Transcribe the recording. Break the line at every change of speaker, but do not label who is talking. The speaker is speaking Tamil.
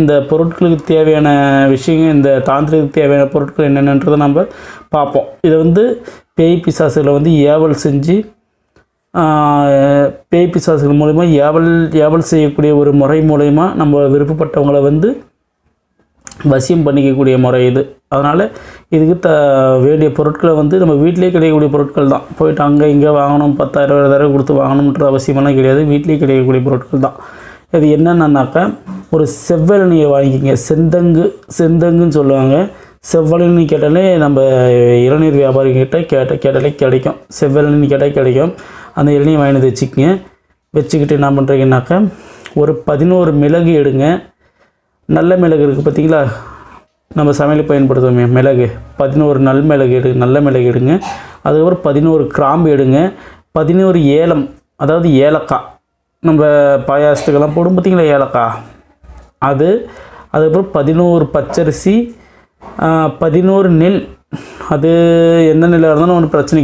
இந்த பொருட்களுக்கு தேவையான விஷயங்கள் இந்த தாந்திரிக்கு தேவையான பொருட்கள் என்னென்னன்றதை நம்ம பார்ப்போம். இதை வந்து பேய் பிசாசுகளை வந்து ஏவல் செஞ்சு பேய் பிசாசுகள் மூலிமா ஏவல் ஏவல் செய்யக்கூடிய ஒரு முறை மூலயமா நம்ம விருப்பப்பட்டவங்களை வந்து வசியம் பண்ணிக்கக்கூடிய முறை இது. அதனால் இதுக்கு த வேண்டிய பொருட்களை வந்து நம்ம வீட்டிலே கிடைக்கக்கூடிய பொருட்கள் தான். போயிட்டு அங்கே இங்கே வாங்கணும் பத்தாயிரம் இருபதாயிரம் கொடுத்து வாங்கணுன்ற அவசியமெல்லாம் கிடையாது. வீட்டிலே கிடைக்கக்கூடிய பொருட்கள் தான். இது என்னென்னாக்கா ஒரு செவ்வெளநியை வாங்கிக்கிங்க. செந்தங்கு செந்தங்குன்னு சொல்லுவாங்க. செவ்வெளநி கேட்டாலே நம்ம இளநீர் வியாபாரிகிட்ட கேட்ட கேட்டாலே கிடைக்கும். செவ்வெளநி கேட்டால் கிடைக்கும். அந்த இளநீர் வாங்கி வந்து வச்சுக்கோங்க. வச்சுக்கிட்டு என்ன பண்ணுறீங்கன்னாக்கா ஒரு பதினோரு மிளகு எடுங்க. நல்ல மிளகு இருக்குது பார்த்திங்களா? நம்ம சமையலுக்கு பயன்படுத்துவோமே மிளகு. பதினோரு நல் மிளகு எடு நல்ல மிளகு எடுங்க. அதுக்கப்புறம் பதினோரு கிராம்பு எடுங்க. பதினோரு ஏலம் அதாவது ஏலக்காய். நம்ம பாயாசத்துக்கெல்லாம் போடும் பார்த்தீங்களா ஏலக்காய்? அது அதுக்கப்புறம் பதினோரு பச்சரிசி பதினோரு நெல். அது எந்த நெல்லாக இருந்தாலும் ஒன்றும் பிரச்சனை